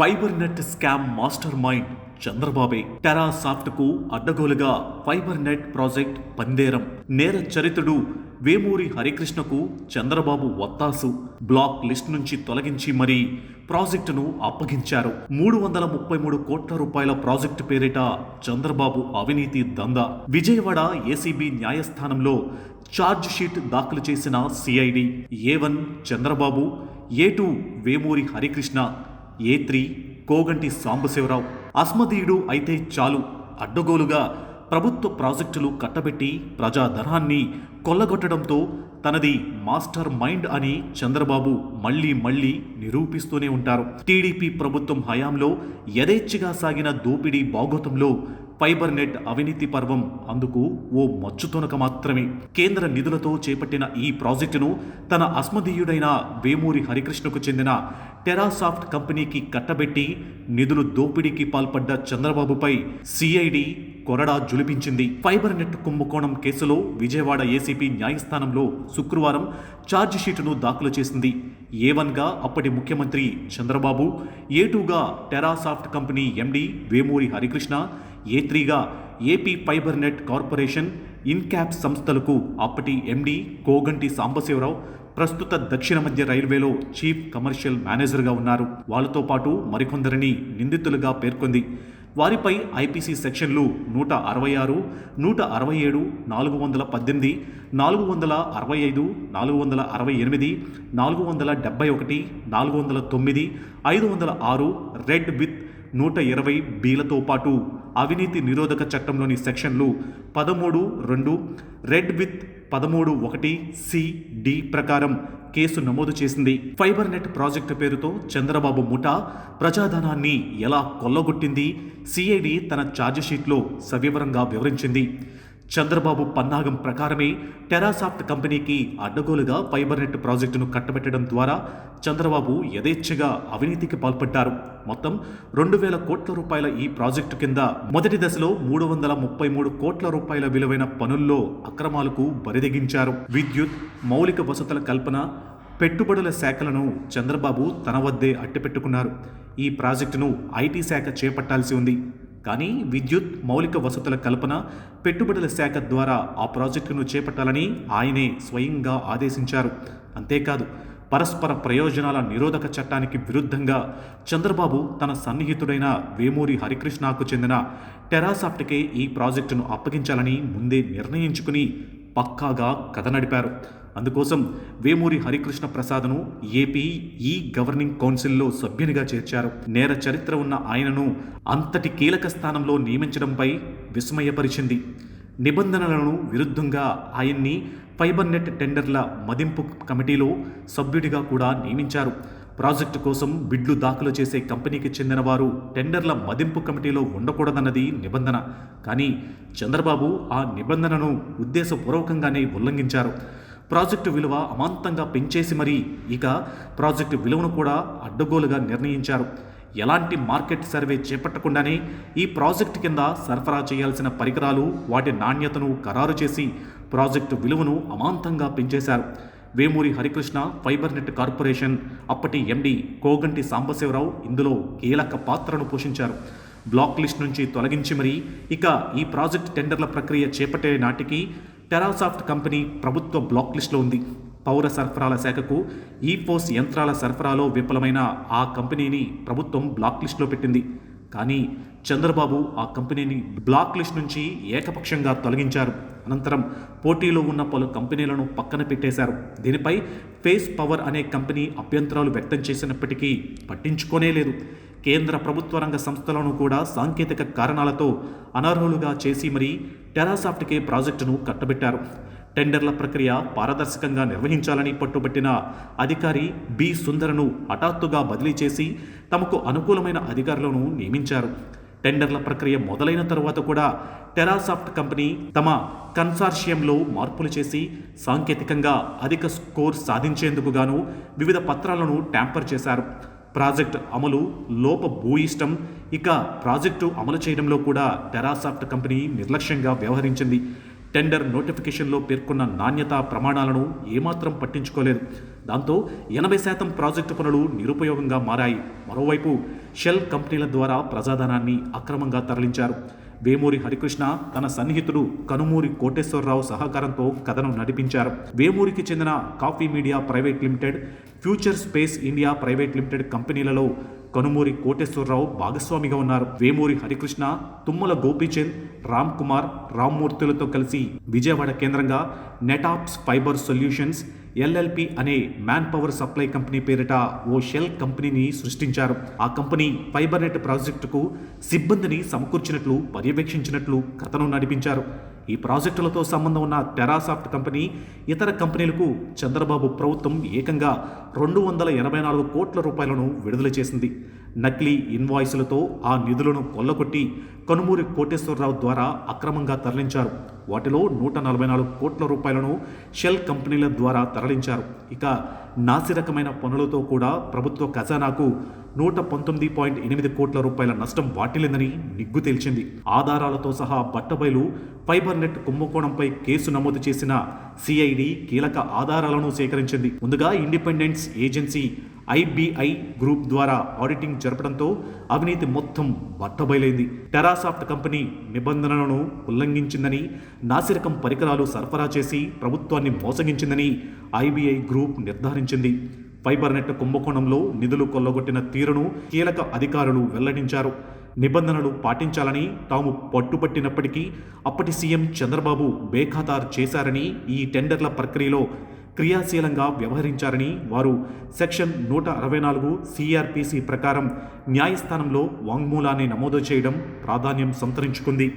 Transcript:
Fibre net scam master mind చంద్రబాబే Tera సాఫ్ట్కు అడ్డగోలుగా fibre net project పందేరం. నేర చరిత్రుడు వేమూరి హరికృష్ణకు చంద్రబాబు వత్తాసు. బ్లాక్ లిస్ట్ నుంచి తొలగించి మరీ ప్రాజెక్టును అప్పగించారు. మూడు వందల ముప్పై మూడు కోట్ల రూపాయల ప్రాజెక్టు పేరిట చంద్రబాబు అవినీతి దందా. విజయవాడ ఏసీబీ న్యాయస్థానంలో ఛార్జ్ షీట్ దాఖలు చేసిన CID. A one Chandrababu A two Vemuri Harikrishna A three Koganti Sambasiva Rao. అస్మదీయుడు అయితే చాలు. అడ్డగోలుగా ప్రభుత్వ ప్రాజెక్టులు కట్టబెట్టి ప్రజాధనాన్ని కొల్లగొట్టడంతో తనది మాస్టర్ మైండ్ అని చంద్రబాబు మళ్ళీ మళ్ళీ నిరూపిస్తూనే ఉంటారు. టీడీపీ ప్రభుత్వం హయాంలో యథేచ్ఛగా సాగిన దోపిడీ బాగోతంలో ఫైబర్ నెట్ అవినీతి పర్వం అందుకు ఓ మచ్చుతునక మాత్రమే. కేంద్ర నిధులతో చేపట్టిన ఈ ప్రాజెక్టును తన అస్మదీయుడైన వేమూరి హరికృష్ణకు చెందిన టెరాసాఫ్ట్ కంపెనీకి కట్టబెట్టి నిధులు దోపిడీకి పాల్పడ్డ చంద్రబాబుపై సిఐడి కొరడా జులిపించింది. ఫైబర్ నెట్ కుంభకోణం కేసులో విజయవాడ ఏసీపీ న్యాయస్థానంలో శుక్రవారం ఛార్జిషీటును దాఖలు చేసింది. ఏ వన్గా అప్పటి ముఖ్యమంత్రి చంద్రబాబు ఏ టూగా Terasoft company MD Vemuri Harikrishna A త్రీగా AP fiber net corporation INCAP సంస్థలకు అప్పటి ఎండి కోగంటి సాంబశివరావు ప్రస్తుత దక్షిణ మధ్య రైల్వేలో చీఫ్ కమర్షియల్ మేనేజర్గా ఉన్నారు. వాళ్ళతో పాటు మరికొందరిని నిందితులుగా పేర్కొంది. వారిపై ఐపీసీ సెక్షన్లు నూట అరవై ఆరు నూట అరవై ఏడు నాలుగు వందల పద్దెనిమిది నాలుగు వందల అరవై ఐదు నాలుగు వందల అరవై ఎనిమిది నాలుగు వందల డెబ్బై ఒకటి నాలుగు వందల తొమ్మిది ఐదు వందల ఆరు రెడ్ విత్ నూట ఇరవై బీలతో పాటు అవినీతి నిరోధక చట్టంలోని సెక్షన్లు పదమూడు రెండు రెడ్ విత్ పదమూడు ఒకటి సి డి ప్రకారం కేసు నమోదు చేసింది. ఫైబర్ నెట్ ప్రాజెక్టు పేరుతో చంద్రబాబు ముఠా ప్రజాధనాన్ని ఎలా కొల్లగొట్టింది? సిఐడి తన ఛార్జిషీట్లో సవివరంగా వివరించింది. చంద్రబాబు పన్నాగం ప్రకారమే టెరాసాఫ్ట్ కంపెనీకి అడ్డగోలుగా ఫైబర్ నెట్ ప్రాజెక్టును కట్టబెట్టడం ద్వారా చంద్రబాబు యథేచ్ఛగా అవినీతికి పాల్పడ్డారు. మొత్తం రెండు వేల కోట్ల రూపాయల ఈ ప్రాజెక్టు కింద మొదటి దశలో మూడు వందల ముప్పై మూడు కోట్ల రూపాయల విలువైన పనుల్లో అక్రమాలకు బరిదెగించారు. విద్యుత్ మౌలిక వసతుల కల్పన పెట్టుబడుల శాఖలను చంద్రబాబు తన వద్దే అట్టిపెట్టుకున్నారు. ఈ ప్రాజెక్టును ఐటీ శాఖ చేపట్టాల్సి ఉంది. కానీ విద్యుత్ మౌలిక వసతుల కల్పన పెట్టుబడుల శాఖ ద్వారా ఆ ప్రాజెక్టును చేపట్టాలని ఆయనే స్వయంగా ఆదేశించారు. అంతేకాదు పరస్పర ప్రయోజనాల నిరోధక చట్టానికి విరుద్ధంగా చంద్రబాబు తన సన్నిహితుడైన వేమూరి హరికృష్ణకు చెందిన టెరాసాఫ్ట్కే ఈ ప్రాజెక్టును అప్పగించాలని ముందే నిర్ణయించుకుని పక్కాగా కథ నడిపారు. అందుకోసం వేమూరి హరికృష్ణ ప్రసాద్ను ఏపీ ఈ గవర్నింగ్ కౌన్సిల్లో సభ్యునిగా చేర్చారు. నేర చరిత్ర ఉన్న ఆయనను అంతటి కీలక స్థానంలో నియమించడంపై విస్మయపరిచింది. నిబంధనలను విరుద్ధంగా ఆయన్ని ఫైబర్ నెట్ టెండర్ల మదింపు కమిటీలో సభ్యుడిగా కూడా నియమించారు. ప్రాజెక్టు కోసం బిడ్లు దాఖలు చేసే కంపెనీకి చెందిన వారు టెండర్ల మదింపు కమిటీలో ఉండకూడదన్నది నిబంధన. కానీ చంద్రబాబు ఆ నిబంధనను ఉద్దేశపూర్వకంగానే ఉల్లంఘించారు. ప్రాజెక్టు విలువ అమాంతంగా పెంచేసి మరీ ఇక ప్రాజెక్టు విలువను కూడా అడ్డగోలుగా నిర్ణయించారు. ఎలాంటి మార్కెట్ సర్వే చేపట్టకుండానే ఈ ప్రాజెక్టు కింద సరఫరా చేయాల్సిన పరికరాలు వాటి నాణ్యతను ఖరారు చేసి ప్రాజెక్టు విలువను అమాంతంగా పెంచేశారు. Vemuri Harikrishna fiber net corporation అప్పటి ఎండి కోగంటి సాంబశివరావు ఇందులో కీలక పాత్రను పోషించారు. బ్లాక్ లిస్ట్ నుంచి తొలగించి మరీ ఇక ఈ ప్రాజెక్ట్ టెండర్ల ప్రక్రియ చేపట్టే నాటికి టెరాసాఫ్ట్ కంపెనీ ప్రభుత్వ బ్లాక్ లిస్టులో ఉంది. పౌర సరఫరాల శాఖకు ఈ యంత్రాల సరఫరాలో విఫలమైన ఆ కంపెనీని ప్రభుత్వం బ్లాక్ లిస్టులో పెట్టింది. కానీ చంద్రబాబు ఆ కంపెనీని బ్లాక్ లిస్ట్ నుంచి ఏకపక్షంగా తొలగించారు. అనంతరం పోటీలో ఉన్న పలు కంపెనీలను పక్కన పెట్టేశారు. దీనిపై ఫేస్ పవర్ అనే కంపెనీ అభ్యంతరాలు వ్యక్తం చేసినప్పటికీ పట్టించుకోనే లేదు కేంద్ర ప్రభుత్వ రంగ సంస్థలను కూడా సాంకేతిక కారణాలతో అనర్హులుగా చేసి మరీ టెరాసాఫ్ట్కే ప్రాజెక్టును కట్టబెట్టారు. టెండర్ల ప్రక్రియ పారదర్శకంగా నిర్వహించాలని పట్టుబట్టిన అధికారి బి. సుందరను హఠాత్తుగా బదిలీ చేసి తమకు అనుకూలమైన అధికారులను నియమించారు. టెండర్ల ప్రక్రియ మొదలైన తరువాత కూడా టెరాసాఫ్ట్ కంపెనీ తమ కన్సార్షియంలో మార్పులు చేసి సాంకేతికంగా అధిక స్కోర్ సాధించేందుకు గాను వివిధ పత్రాలను ట్యాంపర్ చేశారు. ప్రాజెక్ట్ అమలు లోప భూయిష్టం ఇక ప్రాజెక్టు అమలు చేయడంలో కూడా టెరాసాఫ్ట్ కంపెనీ నిర్లక్ష్యంగా వ్యవహరించింది. టెండర్ నోటిఫికేషన్లో పేర్కొన్న నాణ్యతా ప్రమాణాలను ఏమాత్రం పట్టించుకోలేదు. దాంతో ఎనభై శాతం ప్రాజెక్టు పనులు నిరుపయోగంగా మారాయి. మరోవైపు షెల్ కంపెనీల ద్వారా ప్రజాధనాన్ని అక్రమంగా తరలించారు. వేమూరి హరికృష్ణ తన సన్నిహితుడు కనుమూరి కోటేశ్వరరావు సహకారంతో కథను నడిపించారు. వేమూరికి చెందిన coffee media private limited future space India private limited కంపెనీలలో కనుమూరి కోటేశ్వరరావు భాగస్వామిగా ఉన్నారు. వేమూరి హరికృష్ణ తుమ్మల గోపీచంద్ రామ్ కుమార్ రామ్మూర్తులతో కలిసి విజయవాడ కేంద్రంగా నెటాప్స్ ఫైబర్ సొల్యూషన్స్ ఎల్ఎల్పి అనే మ్యాన్ పవర్ సప్లై కంపెనీ పేరిట ఓ షెల్ కంపెనీని సృష్టించారు. ఆ కంపెనీ ఫైబర్ నెట్ ప్రాజెక్టుకు సిబ్బందిని సమకూర్చినట్లు పర్యవేక్షించినట్లు కథను నడిపించారు. ఈ ప్రాజెక్టులతో సంబంధం ఉన్న టెరాసాఫ్ట్ కంపెనీ ఇతర కంపెనీలకు చంద్రబాబు ప్రభుత్వం ఏకంగా రెండు వందల ఎనభై నాలుగు కోట్ల రూపాయలను విడుదల చేసింది. నకిలీ ఇన్వాయిస్లతో ఆ నిధులను కొల్లగొట్టి కనుమూరి కోటేశ్వరరావు ద్వారా అక్రమంగా తరలించారు. వాటిలో నూట నలభై నాలుగు కోట్ల రూపాయలను షెల్ కంపెనీల ద్వారా తరలించారు. ఇక నాసిరకమైన పనులతో కూడా ప్రభుత్వ ఖజానాకు నూట పంతొమ్మిది పాయింట్ ఎనిమిది కోట్ల రూపాయల నష్టం వాటిల్లిందని నిగ్గు తేల్చింది. ఆధారాలతో సహా బట్టబయలు ఫైబర్ నెట్ కుంభకోణంపై కేసు నమోదు చేసిన సిఐడి కీలక ఆధారాలను సేకరించింది. ముందుగా ఇండిపెండెన్స్ ఏజెన్సీ ఐబిఐ గ్రూప్ ద్వారా ఆడిటింగ్ జరపడంతో అవినీతి మొత్తం బట్టబయలైంది. టెరాసాఫ్ట్ కంపెనీ నిబంధనలను ఉల్లంఘించిందని నాసిరకం పరికరాలు సరఫరా చేసి ప్రభుత్వాన్ని మోసగించిందని ఐబిఐ గ్రూప్ నిర్ధారించింది. ఫైబర్ నెట్ కుంభకోణంలో నిధులు కొల్లగొట్టిన తీరును కీలక అధికారులు వెల్లడించారు. నిబంధనలు పాటించాలని తాము పట్టుపట్టినప్పటికీ అప్పటి సీఎం చంద్రబాబు బేఖాతారు చేశారని ఈ టెండర్ల ప్రక్రియలో క్రియాశీలంగా వ్యవహరించారని వారు సెక్షన్ నూట అరవై నాలుగు సిఆర్పిసి ప్రకారం న్యాయస్థానంలో వాంగ్మూలాన్ని నమోదు చేయడం ప్రాధాన్యం సంతరించుకుంది.